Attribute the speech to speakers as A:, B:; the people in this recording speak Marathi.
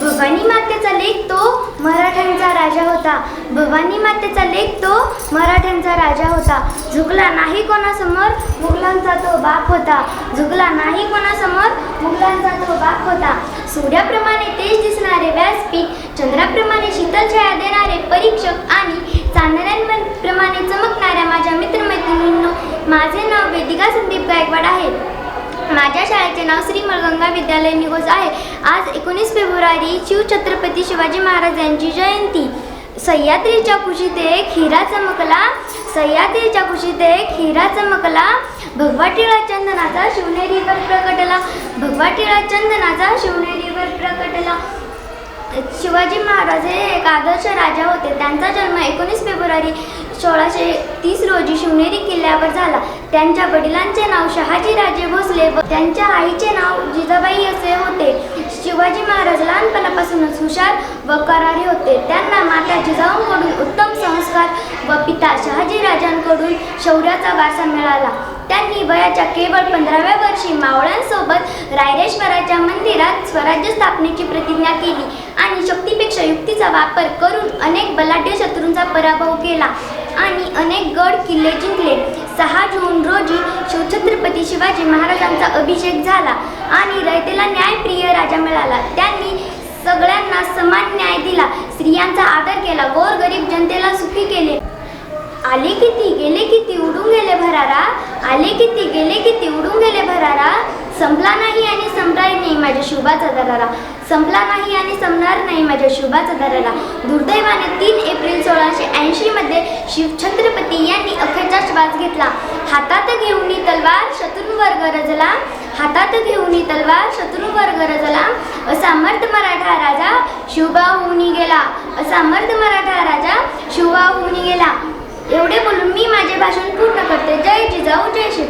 A: भवानी मातेचा लेख तो मराठ्यांचा राजा होता. भवानी मातेचा लेख तो मराठ्यांचा राजा होता. झुकला नाही कोणासमोर मुघलांचा तो बाप होता. झुकला नाही कोणासमोर मुघलांचा तो बाप होता. सूर्याप्रमाणे तेज दिसणारे व्यासपीठ चंद्राप्रमाणे शीतल छाया देणारे परीक्षक आणि चांदण्यांप्रमाणे चमकणाऱ्या माझ्या मित्रमैत्रिणींनो माझे नाव वेदिका माझ्या शाळेचे नाव श्री मलगंगा विद्यालय निघोज आहे. आज एकोणीस फेब्रुवारी शिवछत्रपती शिवाजी महाराज यांची जयंती. सह्याद्रीच्या कुशीत एक हिरा चमकला. सह्याद्रीच्या कुशीत एक हिरा चमकला. भगवा टिळा चंदनाचा शिवनेरीवर प्रकटला. भगवा टिळा चंदनाचा शिवनेरीवर प्रकटला. शिवाजी महाराज हे एक आदर्श राजा होते. त्यांचा जन्म एकोणीस फेब्रुवारी सोळाशे तीस रोजी शिवनेरी किल्ल्यावर झाला. त्यांच्या वडिलांचे नाव शहाजीराजे भोसले व त्यांच्या आईचे नाव जिजाबाई असे होते. शिवाजी महाराज लहानपणापासूनच हुशार व करारी होते. त्यांना माता जिजाऊंकडून उत्तम संस्कार व पिता शहाजीराजांकडून शौर्याचा वारसा मिळाला. त्यांनी वयाच्या केवळ पंधराव्या वर्षी मावळ्यांसोबत रायरेश्वराच्या मंदिरात स्वराज्य स्थापनेची प्रतिज्ञा केली आणि शक्तीपेक्षा युक्तीचा वापर करून अनेक बलाढ्य शत्रूंचा पराभव केला. आणि अनेक गड किल्ले जिंकले. सहा जून रोजी शिवछत्रपती शिवाजी महाराजांचा अभिषेक झाला आणि रयतेला न्यायप्रिय राजा मिळाला. त्यांनी सगळ्यांना समान न्याय दिला. स्त्रियांचा आदर केला. गोरगरीब जनतेला सुखी केले. आले किती? गेले किती? उडून गेले भरारा. आले किती? गेले किती? उडून गेले भरारा. संपला नाही आणि संपणार नाही माझ्या शुभाचा दरारा. संपला नाही आणि संपणार नाही माझ्या शुभाचा दरारा. दुर्दैवाने सोळाशे शिवछत्रपती यांनी अखेरचा श्वास घेतला. हातात घेऊन तलवार शत्रूंवर गरजला हातात घेऊन तलवार शत्रूंवर गरजला असामर्थ मराठा राजा शिवबा होऊन गेला असामर्थ मराठा राजा शिवबा होऊन गेला. एवढे बोलून मी माझे भाषण पूर्ण करते. जय जिजाऊ जय शिव